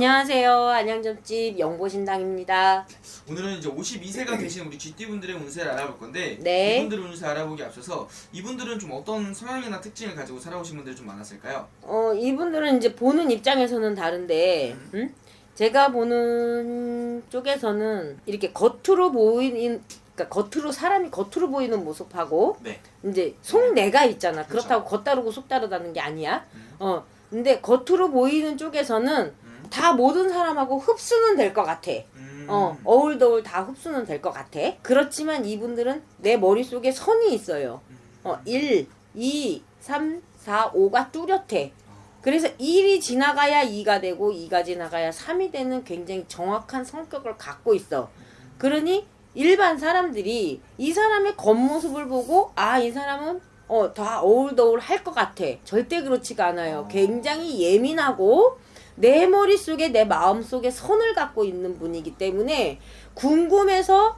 안녕하세요. 안양점집 영보신당입니다. 오늘은 이제 52세가 되신 우리 GT 분들의 운세를 알아볼 건데 네. 이분들의 운세 알아보기 앞서서 이분들은 좀 어떤 성향이나 특징을 가지고 살아오신 분들이 좀 많았을까요? 어, 이분들은 이제 보는 입장에서는 다른데, 음? 제가 보는 쪽에서는 이렇게 겉으로 보이는, 그러니까 겉으로 사람이 겉으로 보이는 모습하고 네. 이제 속내가 있잖아. 그렇죠. 그렇다고 겉 다르고 속 다르다는 게 아니야. 음. 어, 근데 겉으로 보이는 쪽에서는 음. 다 모든 사람하고 흡수는 될 것 같아. 음. 어, 어울더울 다 흡수는 될 것 같아. 그렇지만 이분들은 내 머릿속에 선이 있어요. 음. 어, 1, 2, 3, 4, 5가 뚜렷해. 그래서 1이 지나가야 2가 되고 2가 지나가야 3이 되는 굉장히 정확한 성격을 갖고 있어. 그러니 일반 사람들이 이 사람의 겉모습을 보고 아, 이 사람은 어, 다 어울더울 할 것 같아. 절대 그렇지가 않아요. 어. 굉장히 예민하고 내 머릿속에 내 마음속에 선을 갖고 있는 분이기 때문에 궁금해서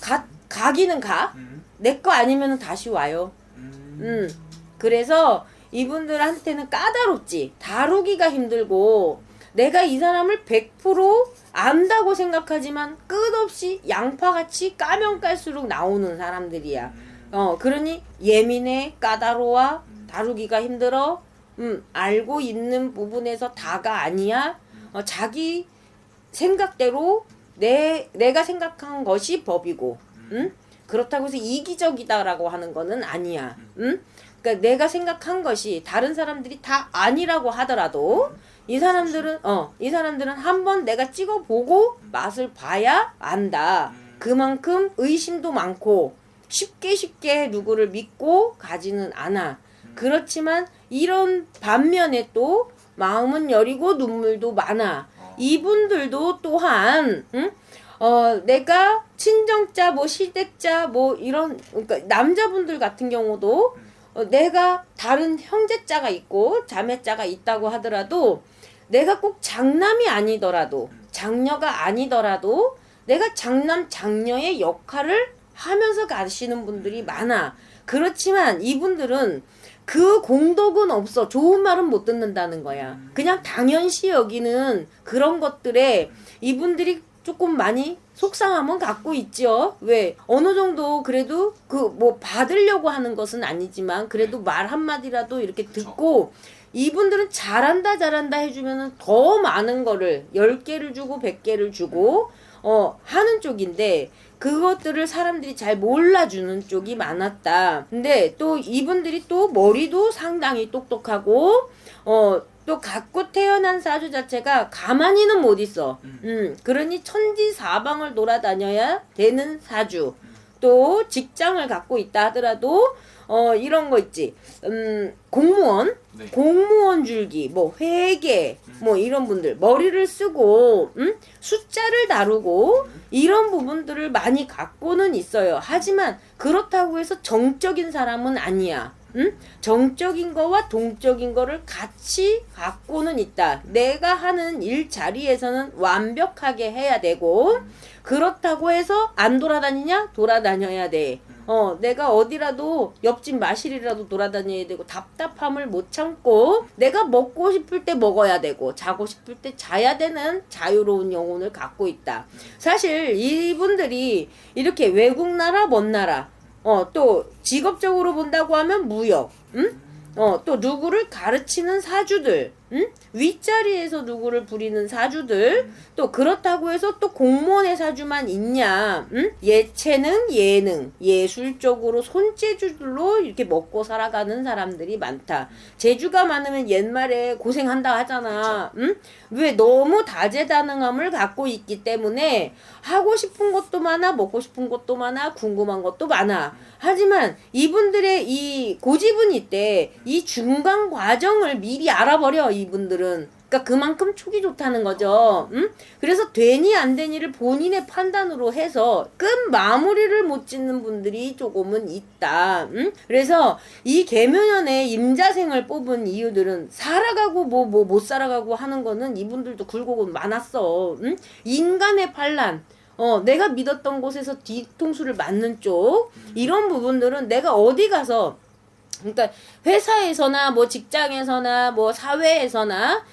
가, 가기는 가. 음. 내거 아니면 다시 와요. 음. 음. 그래서 이분들한테는 까다롭지. 다루기가 힘들고 내가 이 사람을 100% 안다고 생각하지만 끝없이 양파같이 까면 깔수록 나오는 사람들이야. 음. 어, 그러니 예민해, 까다로워, 다루기가 힘들어. 음, 알고 있는 부분에서 다가 아니야. 어, 자기 생각대로 내 내가 생각한 것이 법이고. 음? 그렇다고 해서 이기적이다라고 하는 거는 아니야. 음? 그러니까 내가 생각한 것이 다른 사람들이 다 아니라고 하더라도 이 사람들은 어, 이 사람들은 한번 내가 찍어 보고 맛을 봐야 안다. 그만큼 의심도 많고 쉽게 쉽게 누구를 믿고 가지는 않아. 그렇지만 이런 반면에 또 마음은 여리고 눈물도 많아. 어. 이분들도 또한 응? 어 내가 친정자 뭐 시댁자 뭐 이런 그러니까 남자분들 같은 경우도 어, 내가 다른 형제자가 있고 자매자가 있다고 하더라도 내가 꼭 장남이 아니더라도 장녀가 아니더라도 내가 장남 장녀의 역할을 하면서 가시는 분들이 많아. 그렇지만 이분들은 그 공덕은 없어. 좋은 말은 못 듣는다는 거야. 그냥 당연시 여기는 그런 것들에 이분들이 조금 많이 속상함은 갖고 있죠. 왜? 어느 정도 그래도 그 뭐 받으려고 하는 것은 아니지만 그래도 말 한마디라도 이렇게. 듣고 이분들은 잘한다 잘한다 해주면은 더 많은 거를 10개를 주고 100개를 주고 어 하는 쪽인데 그것들을 사람들이 잘 몰라주는 쪽이 많았다. 근데 또 이분들이 또 머리도 상당히 똑똑하고 어 또 갖고 태어난 사주 자체가 가만히는 못 있어. 음. 음, 그러니 천지 사방을 돌아다녀야 되는 사주. 또 직장을 갖고 있다 하더라도 어 이런 거 있지. 음, 공무원 네. 공무원 줄기, 뭐 회계, 뭐 이런 분들 머리를 쓰고 음? 숫자를 다루고 이런 부분들을 많이 갖고는 있어요. 하지만 그렇다고 해서 정적인 사람은 아니야. 음? 정적인 거와 동적인 거를 같이 갖고는 있다. 내가 하는 일 자리에서는 완벽하게 해야 되고 그렇다고 해서 안 돌아다니냐? 돌아다녀야 돼. 어, 내가 어디라도 옆집 마실이라도 돌아다녀야 되고 답답함을 못 참고 내가 먹고 싶을 때 먹어야 되고 자고 싶을 때 자야 되는 자유로운 영혼을 갖고 있다. 사실 이분들이 이렇게 외국 나라 먼 나라 어, 또 직업적으로 본다고 하면 무역, 응? 어, 또 누구를 가르치는 사주들, 응? 윗자리에서 누구를 부리는 사주들, 또 그렇다고 해서 또 공무원의 사주만 있냐, 응? 예체능, 예능, 예술적으로 손재주들로 이렇게 먹고 살아가는 사람들이 많다. 재주가 많으면 옛말에 고생한다 하잖아, 응? 왜 너무 다재다능함을 갖고 있기 때문에 하고 싶은 것도 많아, 먹고 싶은 것도 많아, 궁금한 것도 많아. 하지만 이분들의 이 고집은 이때 이 중간 과정을 미리 알아버려 이 분들은. 그러니까 그만큼 촉이 좋다는 거죠. 음? 그래서 되니 안 되니를 본인의 판단으로 해서 끝 마무리를 못 짓는 분들이 조금은 있다. 음? 그래서 이 개묘년에 임자생을 뽑은 이유들은 살아가고 뭐 뭐 못 살아가고 하는 거는 이분들도 굴곡은 많았어. 음? 인간의 반란. 어, 내가 믿었던 곳에서 뒤통수를 맞는 쪽 이런 부분들은 내가 어디 가서 그러니까 회사에서나 뭐 직장에서나 뭐 사회에서나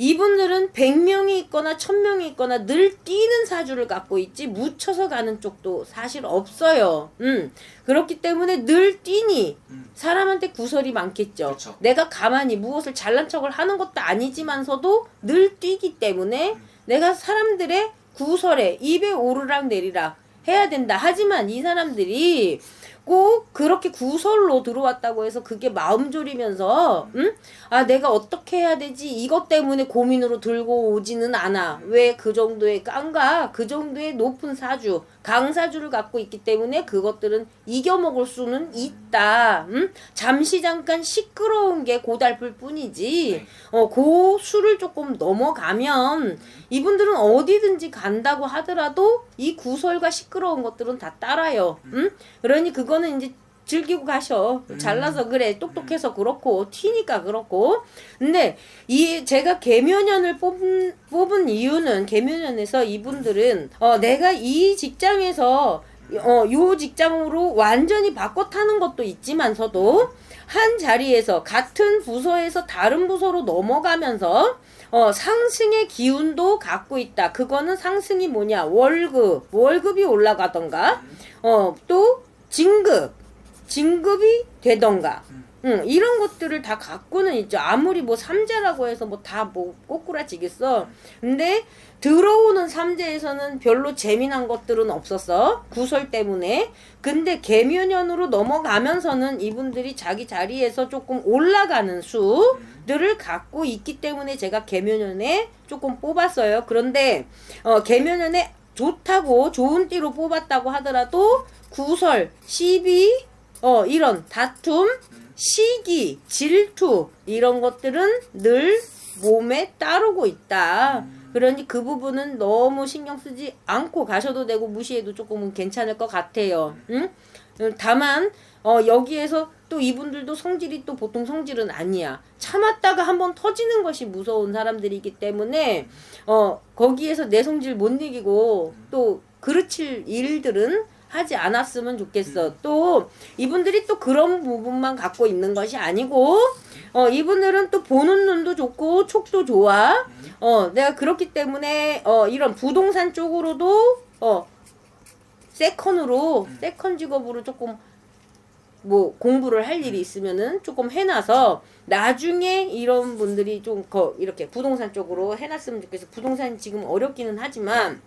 이분들은 100명이 있거나 1000명이 있거나 늘 뛰는 사주를 갖고 있지 묻혀서 가는 쪽도 사실 없어요. 음. 그렇기 때문에 늘 뛰니 음. 사람한테 구설이 많겠죠. 그렇죠. 내가 가만히 무엇을 잘난 척을 하는 것도 아니지만서도 늘 뛰기 때문에 음. 내가 사람들의 구설에 입에 오르락 내리락 해야 된다. 하지만 이 사람들이 꼭 그렇게 구설로 들어왔다고 해서 그게 마음 졸이면서 응? 아 내가 어떻게 해야 되지? 이것 때문에 고민으로 들고 오지는 않아. 왜 그 정도의 깡가? 그 정도의 높은 사주 강사주를 갖고 있기 때문에 그것들은 이겨먹을 수는 있다 응? 잠시 잠깐 시끄러운 게 고달플 뿐이지 네. 어, 그 수를 조금 넘어가면 이분들은 어디든지 간다고 하더라도 이 구설과 시끄러운 것들은 다 따라요. 응? 그러니 그거는 이제 즐기고 가셔. 음. 잘나서 그래. 똑똑해서 그렇고 튀니까 그렇고. 근데 이 제가 개묘년을 뽑은 뽑은 이유는 개묘년에서 이분들은 어 내가 이 직장에서 어 요 직장으로 완전히 바꿔 타는 것도 있지만서도 한 자리에서 같은 부서에서 다른 부서로 넘어가면서 어, 상승의 기운도 갖고 있다. 그거는 상승이 뭐냐? 월급, 월급이 올라가던가, 어, 또 진급, 진급이 되던가. 응, 이런 것들을 다 갖고는 있죠. 아무리 뭐 삼재라고 해서 뭐다뭐 꼬꾸라지겠어. 근데 들어오는 삼재에서는 별로 재미난 것들은 없었어. 구설 때문에. 근데 개묘년으로 넘어가면서는 이분들이 자기 자리에서 조금 올라가는 수들을 갖고 있기 때문에 제가 개묘년에 조금 뽑았어요. 그런데 어, 개묘년에 좋다고 좋은 띠로 뽑았다고 하더라도 구설, 시비, 어 이런 다툼, 시기, 질투 이런 것들은 늘 몸에 따르고 있다. 그러니 그 부분은 너무 신경 쓰지 않고 가셔도 되고 무시해도 조금은 괜찮을 것 같아요. 응? 음, 다만 어 여기에서 또 이분들도 성질이 또 보통 성질은 아니야. 참았다가 한번 터지는 것이 무서운 사람들이기 때문에 어 거기에서 내 성질 못 이기고 또 그르칠 일들은 하지 않았으면 좋겠어. 또 이분들이 또 그런 부분만 갖고 있는 것이 아니고 어 이분들은 또 보는 눈도 좋고 촉도 좋아. 어 내가 그렇기 때문에 어 이런 부동산 쪽으로도 어 세컨으로 세컨 직업으로 조금 뭐 공부를 할 일이 있으면은 조금 해놔서 나중에 이런 분들이 좀 거 이렇게 부동산 쪽으로 해놨으면 좋겠어. 부동산 지금 어렵기는 하지만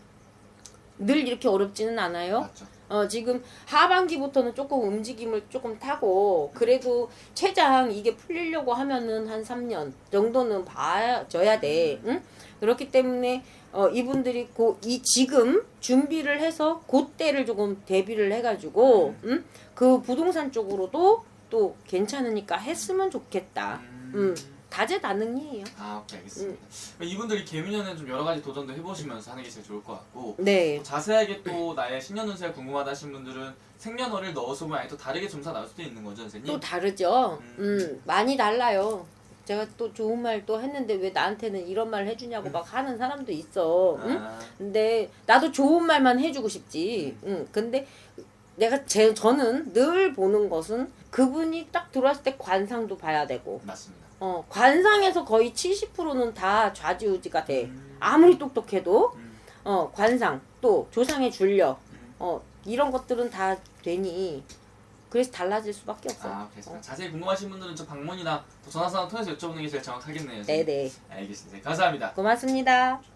늘 이렇게 어렵지는 않아요. 맞죠. 어, 지금 하반기부터는 조금 움직임을 조금 타고, 그래도 최장 이게 풀리려고 하면은 한 3년 정도는 봐줘야 돼. 응? 그렇기 때문에, 어, 이분들이 고, 이 지금 준비를 해서 그때를 조금 대비를 해가지고, 응? 그 부동산 쪽으로도 또 괜찮으니까 했으면 좋겠다. 음, 다재다능이에요. 아, 오케이, 알겠습니다. 이분들이 개미년에 좀 여러 가지 도전도 해보시면서 하는 게 제일 좋을 것 같고 네. 또 자세하게 또 나의 신년 운세가 궁금하다 하신 분들은 생년월일 넣어서 보면 아예 또 다르게 점수가 나올 수도 있는 거죠, 선생님? 또 다르죠. 음. 음, 많이 달라요. 제가 또 좋은 말 또 했는데 왜 나한테는 이런 말 해주냐고 막 하는 사람도 있어. 응? 아, 근데 나도 좋은 말만 해주고 싶지. 응. 근데 내가 제 저는 늘 보는 것은 그분이 딱 들어왔을 때 관상도 봐야 되고, 맞습니다. 어 관상에서 거의 70%는 다 좌지우지가 돼. 음. 아무리 똑똑해도 음. 어 관상 또 조상의 음. 어 이런 것들은 다 되니 그래서 달라질 수밖에 없어. 아, 알겠습니다. 자세히 궁금하신 분들은 저 방문이나 또 전화상을 통해서 여쭤보는 게 제일 정확하겠네요. 선생님. 네네 알겠습니다. 감사합니다. 고맙습니다.